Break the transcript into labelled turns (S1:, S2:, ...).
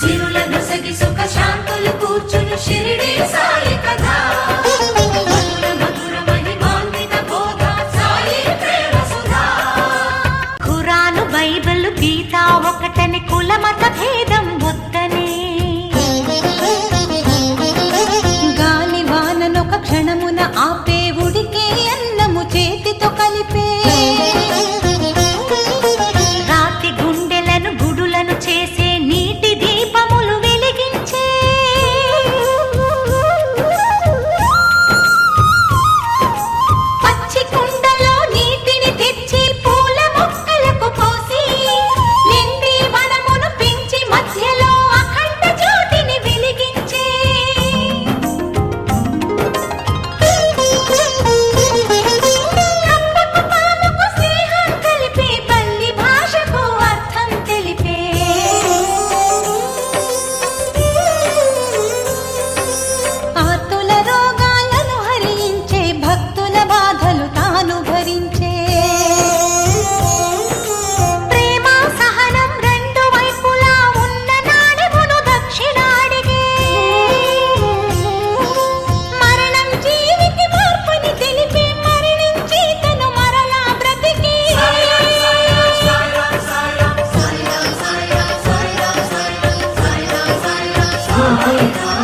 S1: సిరుల నొసగి గీత ఒకటని కుల మత భేదం గాలి వాననొక క్షణమున ఆపే 아,